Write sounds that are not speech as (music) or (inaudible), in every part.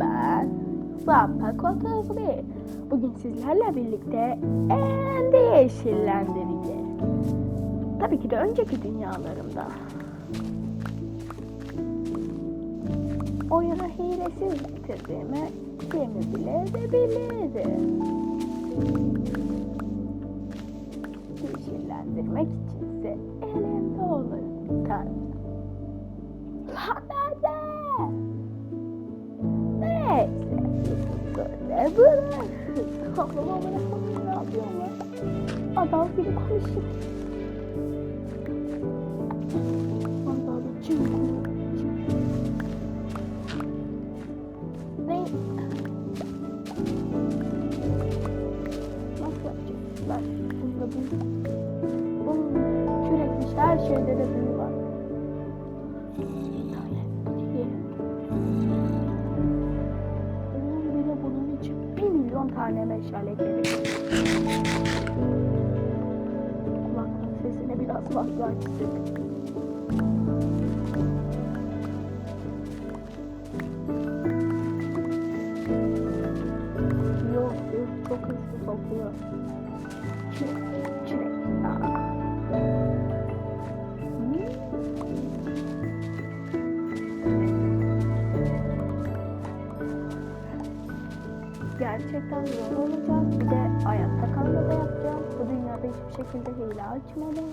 Ben Zampa Kotazli. Bugün sizlerle birlikte en yeşillendirici. Tabii ki de önceki dünyalarımda. Oyunu hilesiz bitirdiğimi kimi bile edebilirdi. Açtık. Yok yok çok hızlı çilek. Aa. Hmm. Gerçekten zor olacak. Bir de hayatta kalma da yapacağım. Bu dünyada hiçbir şekilde hile açmadım.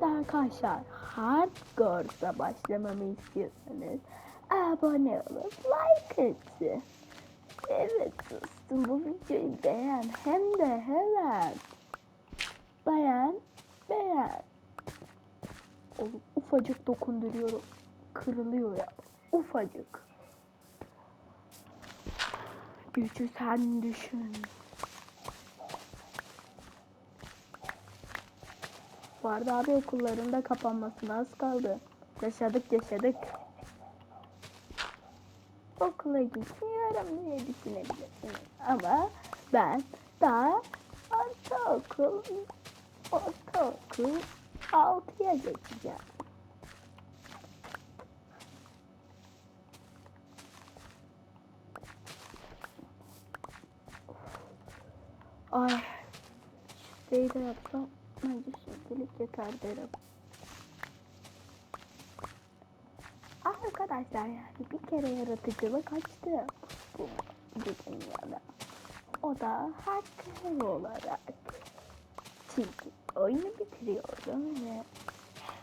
Daha arkadaşlar hardcore'da başlamamı istiyorsanız abone olup like atın. Evet dostum bu videoyu beğen hem de hemen. Beğen, beğen. Oğlum ufacık dokunduruyorum. Kırılıyor ya. Ufacık. Gücü sen düşün. Arada abi okulların da kapanmasına az kaldı. Yaşadık yaşadık. Okula gitmiyorum diye düşünebilirsiniz. Ama ben daha ortaokul, ortaokul 6'ya geçeceğim. Ay, şeyi de yapsam bence şimdilik yeter derim. Arkadaşlar yani bir kere yaratıcılık açtı bu, bu dünyada. O da hacker olarak. Çünkü oyunu bitiriyordum ve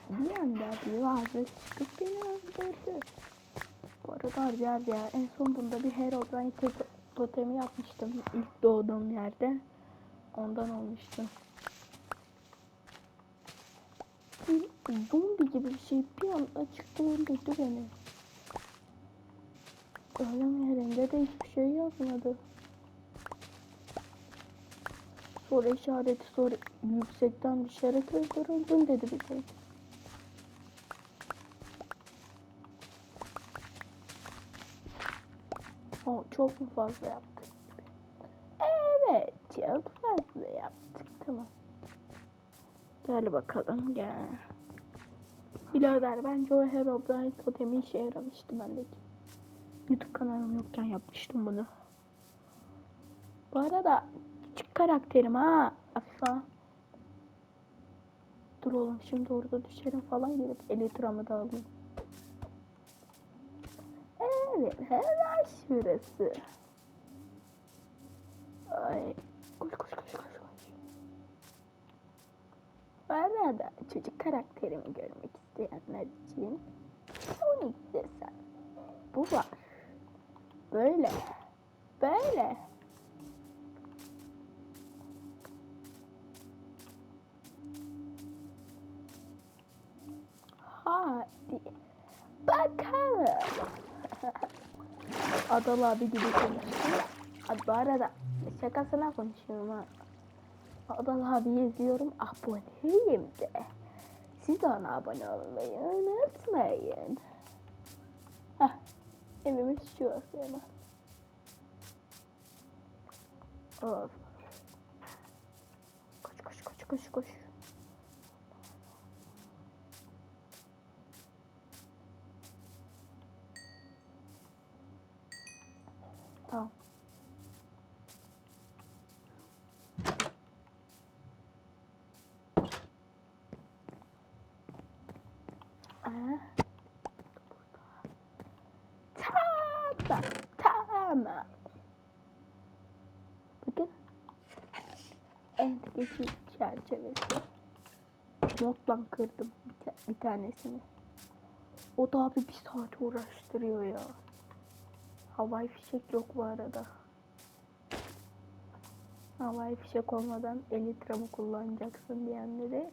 bir anda bir varlık çıkıp beni öldürdü. Bu arada harcar ya en son bunda bir to- totemi yapmıştım ilk doğduğum yerde. Ondan olmuştu. Bir zombi gibi bir şey bir anda çıktı öldürdü beni. Ölüm yerinde de hiçbir şey yapmadı. Soru işareti soru yüksekten düşerek öldürüldün dedi bir şey. O çok mu fazla yaptık? Evet, çok fazla yaptık. Tamam. Gel bakalım gel. Birader bence o Herobrine totemi işe yaramıştı bendeki. YouTube kanalım yokken yapmıştım bunu. Bu arada küçük karakterim ha. Afa. Dur oğlum şimdi orada düşerim falan gelip elitramı da alayım. Evet hemen şurası. Bu arada çocuk karakterimi görmek isteyenler için Sonic desen. Bu var. Böyle. Böyle. Hadi. Bakalım. (laughs) Adal abi gibi konuşuyor. Bu arada şakasına konuşuyorum ha. Adal abi izliyorum. Aboneyim de. Siz de ona abone olmayı unutmayın. Heh. Evimiz şu hemen. Of. Koş koş koş koş koş. Tamam. Aa. Tamam. Tamam. Bakın. Evet geçiş çerçevesi. Yok lan kırdım bir, ta- bir tanesini. O da abi bir saat uğraştırıyor ya. Havai fişek yok bu arada. Havai fişek olmadan elitramı kullanacaksın diyenleri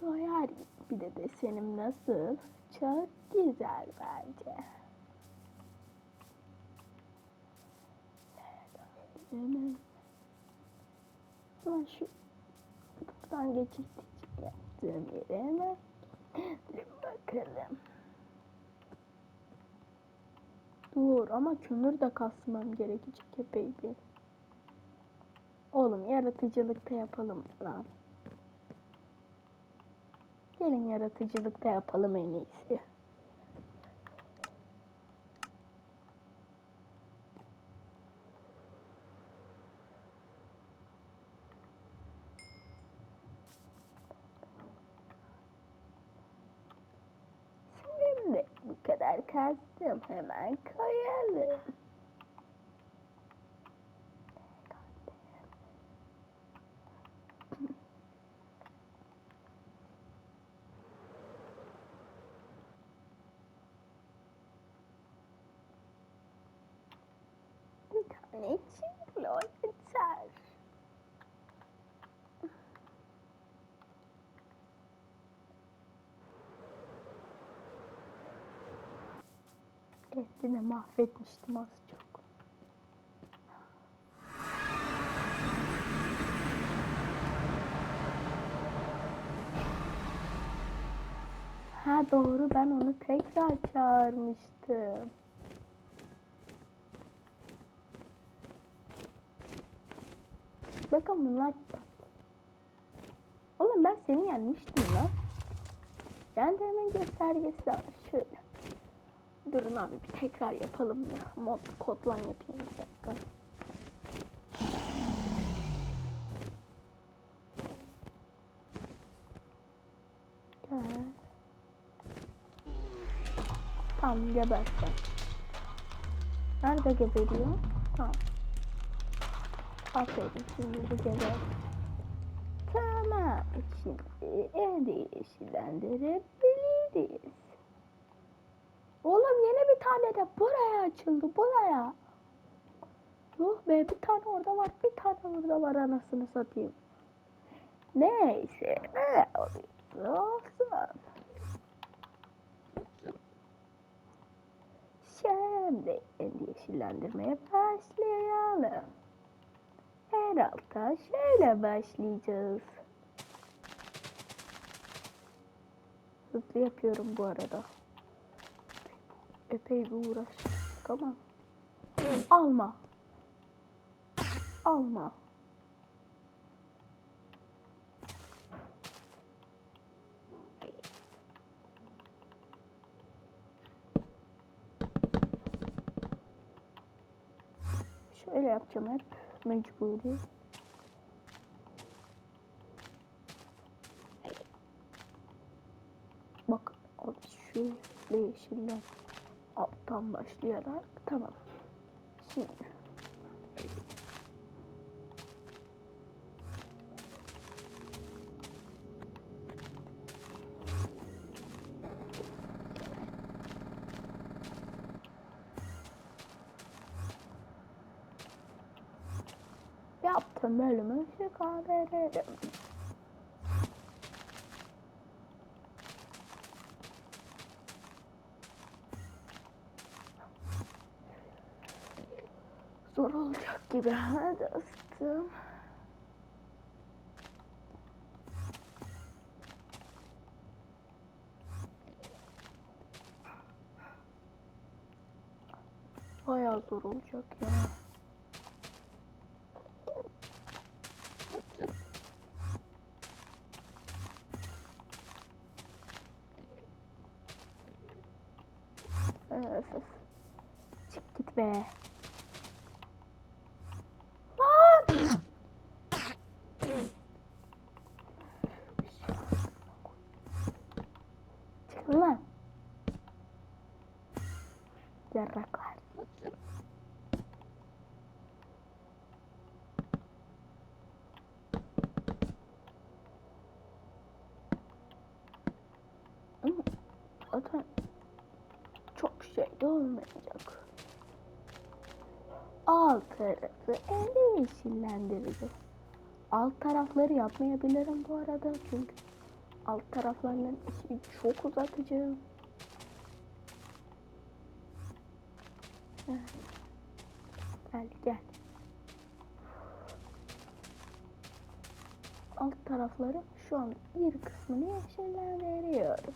doyar. Bir de desenim nasıl? Çok güzel bence. Ulan şu buradan geçiş yaptığım yere hemen bakalım. Dur ama kömür de kasmam gerekecek epey. Oğlum yaratıcılıkta yapalım lan. Gelin yaratıcılıkta yapalım en iyisi. Şimdi bu kadar kastım hemen koyalım. Bir tane çiftli yeter. Etini mahvetmiştim az çok. Ha doğru ben onu tekrar çağırmıştım. Bakın bunlar Oğlum ben seni yenmiştim lan. Hemen göstergesi var. Şöyle. Durun abi bir tekrar yapalım ya. Mod kodlan yapayım bir dakika. Tamam gebersen. Nerede geberiyor? Tamam. Aferin şimdi bu geber. Tamam. Şimdi evde yeşillendirebiliriz. Oğlum yeni bir tane de buraya açıldı buraya. Yok be bir tane orada var bir tane burada var anasını satayım. Neyse ne olsun. Şimdi yeşillendirmeye başlayalım. Her alta şöyle başlayacağız. Hızlı yapıyorum bu arada. Epey bir uğraştık ama. Alma. Alma. Şöyle yapacağım hep. Mecburi. Bak şu yeşiller alttan başlayarak tamam. Şimdi yaptım bölümü çıkarırım. Zor olacak gibi ha dostum. Bayağı zor olacak ya. Öf öf. Çık git be. Lan! Çıkın lan. Yarraklar. Otur şey olmayacak. Alt tarafı en yeşillendirici. Alt tarafları yapmayabilirim bu arada çünkü alt taraflarının işini çok. Heh. Gel gel. Alt tarafları şu an bir kısmını yeşillendiriyorum.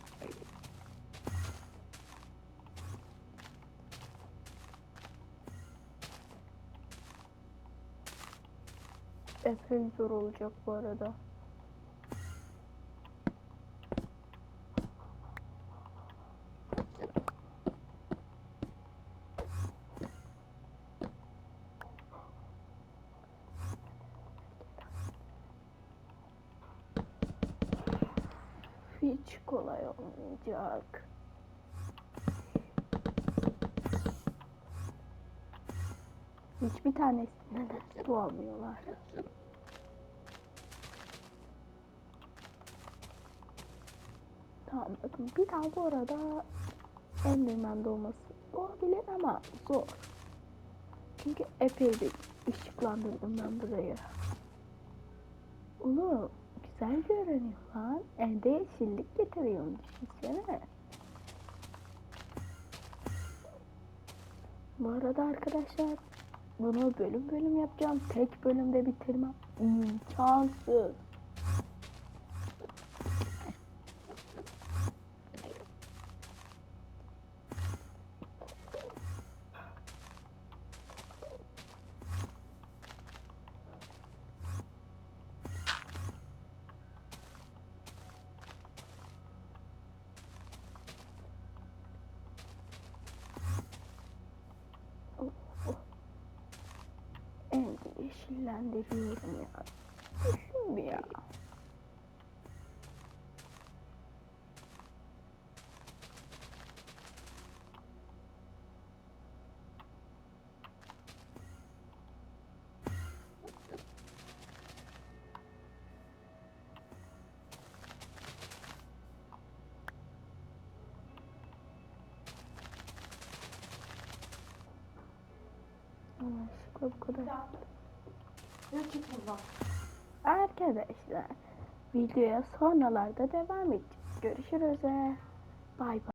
Epey zor olacak bu arada. Hiç kolay olmayacak. Hiçbir tanesinde de su almıyorlar. Tamam bakın bir daha bu arada Enderman doğması olabilir ama zor. Çünkü epey bir ışıklandırdım ben burayı. Oğlum güzel görünüyor lan. Elde yeşillik getiriyorum düşünsene. Bu arada arkadaşlar bunu bölüm bölüm yapacağım. Tek bölümde bitirmem imkansız. En yeşillendiriyorum ya. Düşün bir ya. Yanlışlıkla bu kadar. Arkadaşlar videoya sonralarda devam edeceğiz. Görüşürüz. Bay bay.